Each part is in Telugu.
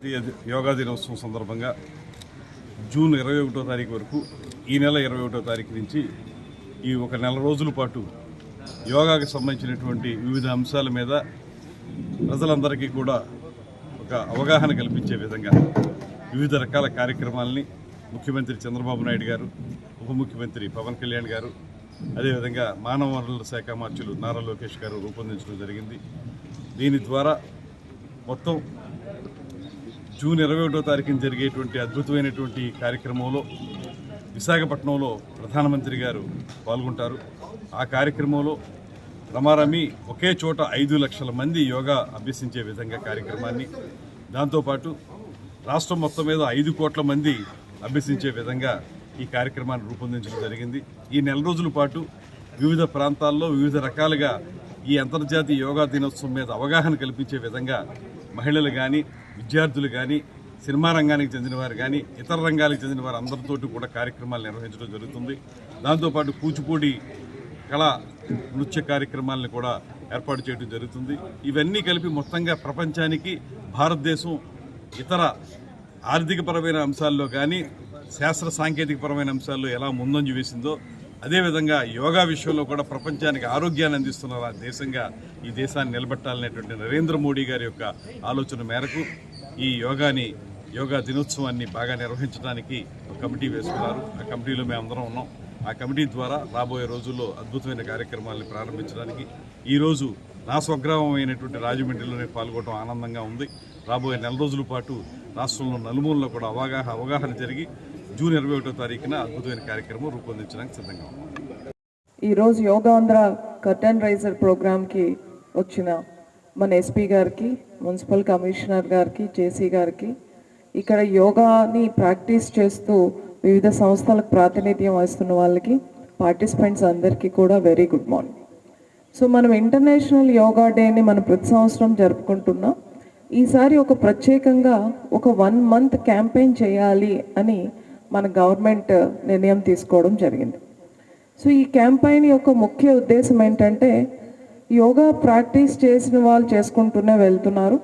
జాతీయ యోగా దినోత్సవం సందర్భంగా జూన్ ఇరవై ఒకటో తారీఖు వరకు ఈ నెల ఇరవై ఒకటో తారీఖు నుంచి ఈ ఒక నెల రోజుల పాటు యోగాకి సంబంధించినటువంటి వివిధ అంశాల మీద ప్రజలందరికీ కూడా ఒక అవగాహన కల్పించే విధంగా వివిధ రకాల కార్యక్రమాలని ముఖ్యమంత్రి చంద్రబాబు నాయుడు గారు ఉప ముఖ్యమంత్రి పవన్ కళ్యాణ్ గారు అదేవిధంగా మానవ వనరుల శాఖ మార్చులు నారా లోకేష్ గారు రూపొందించడం జరిగింది. దీని ద్వారా మొత్తం జూన్ ఇరవై ఒకటో తారీఖున జరిగేటువంటి అద్భుతమైనటువంటి కార్యక్రమంలో విశాఖపట్నంలో ప్రధానమంత్రి గారు పాల్గొంటారు. ఆ కార్యక్రమంలో రమారమి ఒకే చోట ఐదు లక్షల మంది యోగా అభ్యసించే విధంగా కార్యక్రమాన్ని దాంతోపాటు రాష్ట్రం మొత్తం మీద ఐదు కోట్ల మంది అభ్యసించే విధంగా ఈ కార్యక్రమాన్ని రూపొందించడం జరిగింది. ఈ నెల రోజుల పాటు వివిధ ప్రాంతాల్లో వివిధ రకాలుగా ఈ అంతర్జాతీయ యోగా దినోత్సవం మీద అవగాహన కల్పించే విధంగా మహిళలు కానీ విద్యార్థులు కానీ సినిమా రంగానికి చెందిన వారు కానీ ఇతర రంగాలకు చెందిన వారు అందరితోటి కూడా కార్యక్రమాలు నిర్వహించడం జరుగుతుంది. దాంతోపాటు కూచిపూడి కళా నృత్య కార్యక్రమాలను కూడా ఏర్పాటు చేయడం జరుగుతుంది. ఇవన్నీ కలిపి మొత్తంగా ప్రపంచానికి భారతదేశం ఇతర ఆర్థికపరమైన అంశాల్లో కానీ శాస్త్ర సాంకేతికపరమైన అంశాల్లో ఎలా ముందంజ వేసిందో అదేవిధంగా యోగా విషయంలో కూడా ప్రపంచానికి ఆరోగ్యాన్ని అందిస్తున్న దేశంగా ఈ దేశాన్ని నిలబెట్టాలనేటువంటి నరేంద్ర మోడీ గారి యొక్క ఆలోచన మేరకు ఈ యోగాని యోగా దినోత్సవాన్ని బాగా నిర్వహించడానికి ఒక కమిటీ వేసుకున్నారు. ఆ కమిటీలో మేమందరం ఉన్నాం. ఆ కమిటీ ద్వారా రాబోయే రోజుల్లో అద్భుతమైన కార్యక్రమాలను ప్రారంభించడానికి ఈరోజు నా స్వగ్రామం అయినటువంటి రాజమండ్రిలోనే పాల్గొనడం ఆనందంగా ఉంది. రాబోయే నెల రోజుల పాటు రాష్ట్రంలో నలుమూలలో కూడా అవగాహన అవగాహన జరిగి జూన్ ఇరవై ఒకటో తారీఖున అద్భుతమైన కార్యక్రమం రూపొందించడానికి సిద్ధంగా ఉన్నాం. ఈరోజు యోగాంధ్ర కర్టన్ రైజర్ ప్రోగ్రామ్కి వచ్చిన మన ఎస్పీ గారికి మున్సిపల్ కమిషనర్ గారికి జేసీ గారికి ఇక్కడ యోగాని ప్రాక్టీస్ చేస్తూ వివిధ సంస్థలకు ప్రాతినిధ్యం వహిస్తున్న వాళ్ళకి పార్టిసిపెంట్స్ అందరికీ కూడా వెరీ గుడ్ మార్నింగ్. సో మనం ఇంటర్నేషనల్ యోగా డేని మనం ప్రతి సంవత్సరం జరుపుకుంటున్నాం. ఈసారి ఒక ప్రత్యేకంగా ఒక వన్ మంత్ క్యాంపెయిన్ చేయాలి అని మన గవర్నమెంట్ నిర్ణయం తీసుకోవడం జరిగింది. సో ఈ క్యాంపైన్ యొక్క ముఖ్య ఉద్దేశం ఏంటంటే యోగా ప్రాక్టీస్ చేసిన వాళ్ళు చేసుకుంటూనే వెళ్తున్నారు.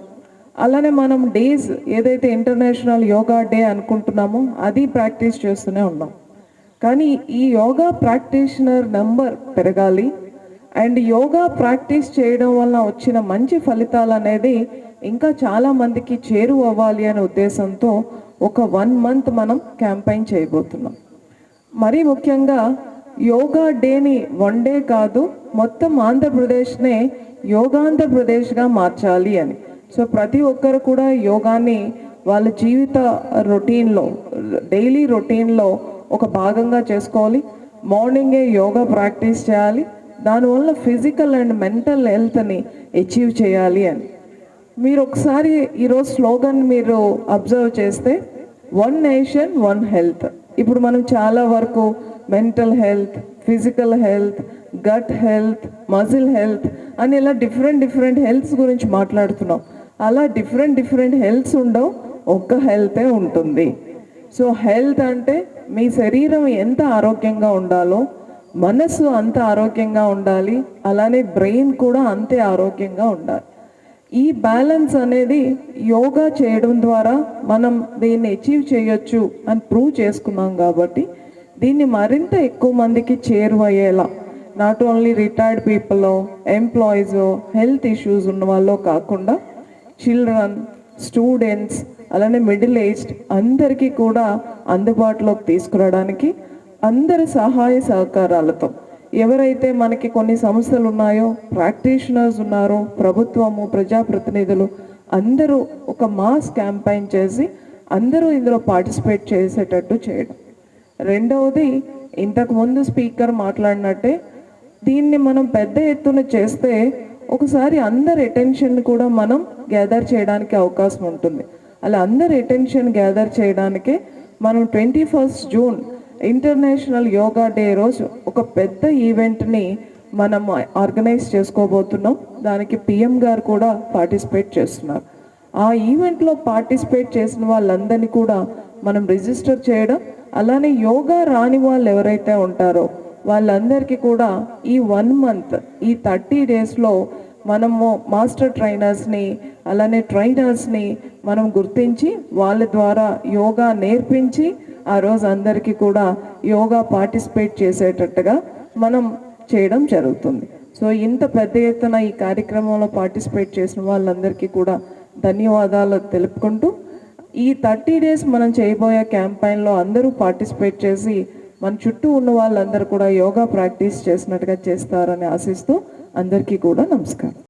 అలానే మనం డేస్ ఏదైతే ఇంటర్నేషనల్ యోగా డే అనుకుంటున్నామో అది ప్రాక్టీస్ చేస్తూనే ఉన్నాం. కానీ ఈ యోగా ప్రాక్టీషనర్ నెంబర్ పెరగాలి. అండ్ యోగా ప్రాక్టీస్ చేయడం వలన వచ్చిన మంచి ఫలితాలు అనేది ఇంకా చాలా మందికి చేరువ అవ్వాలి అనే ఉద్దేశంతో ఒక వన్ మంత్ మనం క్యాంపెయిన్ చేయబోతున్నాం. మరీ ముఖ్యంగా యోగా డేని వన్ డే కాదు మొత్తం ఆంధ్రప్రదేశ్నే యోగాంధ్రప్రదేశ్గా మార్చాలి అని. సో ప్రతి ఒక్కరు కూడా యోగాని వాళ్ళ జీవిత రొటీన్లో డైలీ రొటీన్లో ఒక భాగంగా చేసుకోవాలి. మార్నింగే యోగా ప్రాక్టీస్ చేయాలి. దానివల్ల ఫిజికల్ అండ్ మెంటల్ హెల్త్ని అచీవ్ చేయాలి అని. మీరు ఒకసారి ఈరోజు స్లోగన్ మీరు అబ్జర్వ్ చేస్తే వన్ నేషన్ వన్ హెల్త్. ఇప్పుడు మనం చాలా వరకు mental health physical health gut health muscle health అని ఇలా డిఫరెంట్ డిఫరెంట్ హెల్త్స్ గురించి మాట్లాడుతున్నాం. అలా డిఫరెంట్ డిఫరెంట్ హెల్త్స్ ఉండవు. ఒక్క హెల్తే ఉంటుంది. సో హెల్త్ అంటే మీ శరీరం ఎంత ఆరోగ్యంగా ఉండాలో మనసు అంత ఆరోగ్యంగా ఉండాలి అలానే బ్రెయిన్ కూడా అంతే ఆరోగ్యంగా ఉండాలి. ఈ బ్యాలెన్స్ అనేది యోగా చేయడం ద్వారా మనం దీన్ని అచీవ్ చేయొచ్చు అని ప్రూవ్ చేసుకున్నాం కాబట్టి దీన్ని మరింత ఎక్కువ మందికి చేరువయ్యేలా. Not only retired people employees health issues ఉన్న వాళ్ళు కాకుండా చిల్డ్రన్ స్టూడెంట్స్ అలానే మిడిల్ ఏజ్డ్ అందరికీ కూడా అందుబాటులోకి తీసుకురావడానికి అందరి సహాయ సహకారాలతో. ఎవరైతే మనకి కొన్ని సంస్థలు ఉన్నాయో ప్రాక్టీషనర్స్ ఉన్నారో ప్రభుత్వము ప్రజాప్రతినిధులు అందరూ ఒక మాస్ క్యాంపైన్ చేసి అందరూ ఇందులో పార్టిసిపేట్ చేసేటట్టు చేయడం. రెండవది ఇంతకుముందు స్పీకర్ మాట్లాడినట్టే దీన్ని మనం పెద్ద ఎత్తున చేస్తే ఒకసారి అందరి అటెన్షన్ కూడా మనం గ్యాదర్ చేయడానికి అవకాశం ఉంటుంది. అలా అందరి అటెన్షన్ గ్యాదర్ చేయడానికి మనం twenty first June international yoga day రోజు ఒక పెద్ద ఈవెంట్ని మనం ఆర్గనైజ్ చేసుకోబోతున్నాం. దానికి పిఎం గారు కూడా పార్టిసిపేట్ చేస్తున్నారు. ఆ ఈవెంట్లో పార్టిసిపేట్ చేసిన వాళ్ళందరినీ కూడా మనం రిజిస్టర్ చేయడం అలానే యోగా రాని వాళ్ళు ఎవరైతే ఉంటారో వాళ్ళందరికీ కూడా ఈ వన్ మంత్ ఈ థర్టీ డేస్లో మనము మాస్టర్ ట్రైనర్స్ని అలానే ట్రైనర్స్ని మనం గుర్తించి వాళ్ళ ద్వారా యోగా నేర్పించి ఆ రోజు అందరికీ కూడా యోగా పార్టిసిపేట్ చేసేటట్టుగా మనం చేయడం జరుగుతుంది. సో ఇంత పెద్ద ఎత్తున ఈ కార్యక్రమంలో పార్టిసిపేట్ చేసిన వాళ్ళందరికీ కూడా ధన్యవాదాలు తెలుపుకుంటూ ఈ థర్టీ డేస్ మనం చేయబోయే క్యాంపైన్లో అందరూ పార్టిసిపేట్ చేసి మన చుట్టూ ఉన్న వాళ్ళందరూ కూడా యోగా ప్రాక్టీస్ చేసినట్టుగా చేస్తారని ఆశిస్తూ అందరికీ కూడా నమస్కారం.